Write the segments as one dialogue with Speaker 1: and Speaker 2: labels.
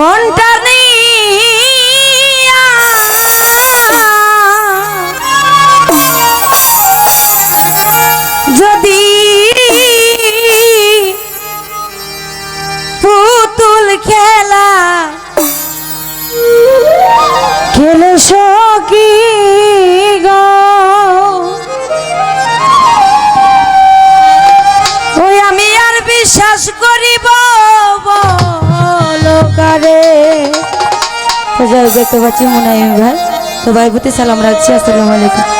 Speaker 1: Ramón. দেখতে পাচ্ছি হয় ভাই তো ভাই প্রতি সালাম রাখছি আসসালামু আলাইকুম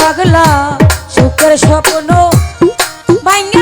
Speaker 1: পাগলা সুখের স্বপ্ন ভাঙ্গা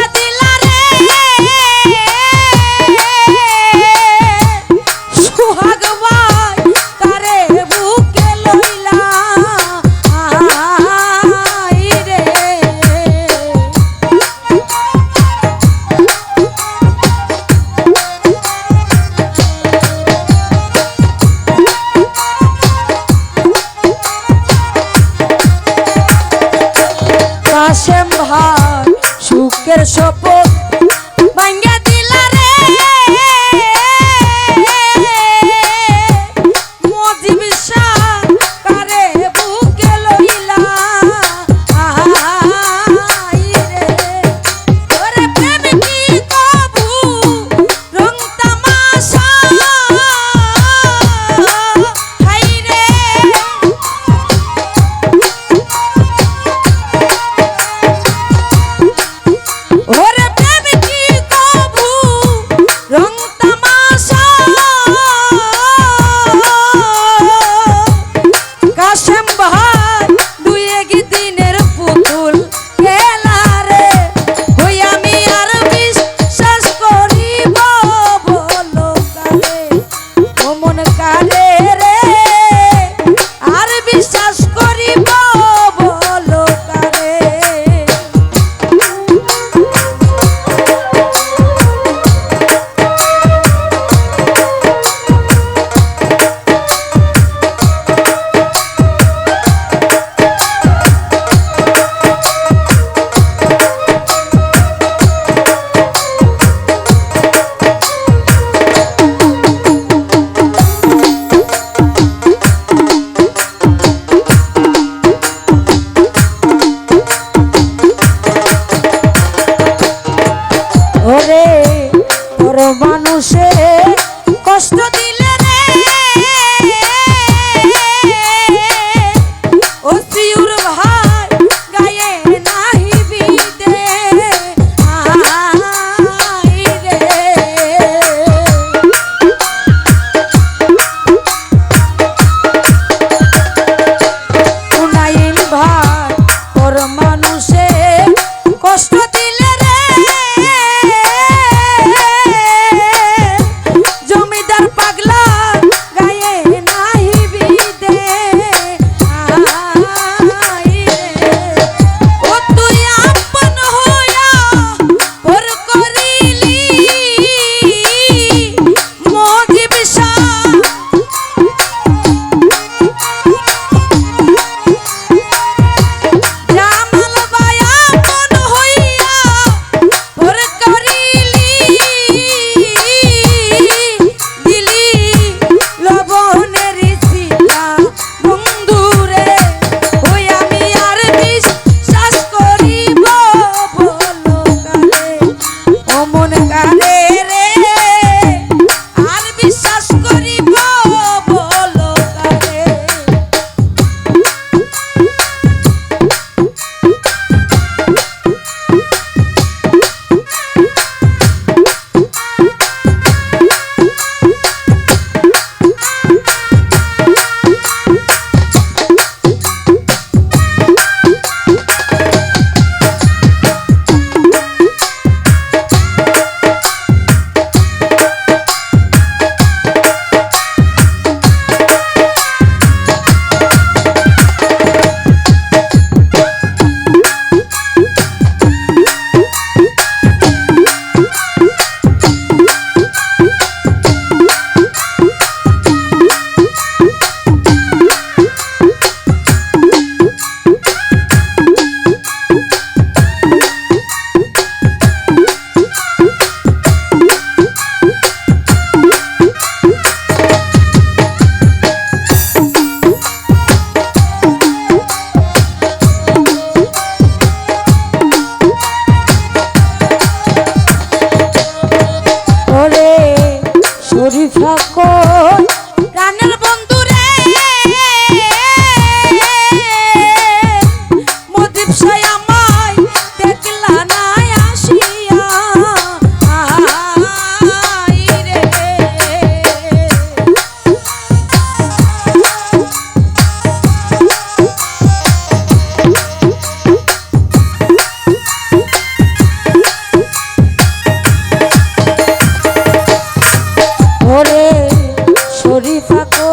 Speaker 1: পাকো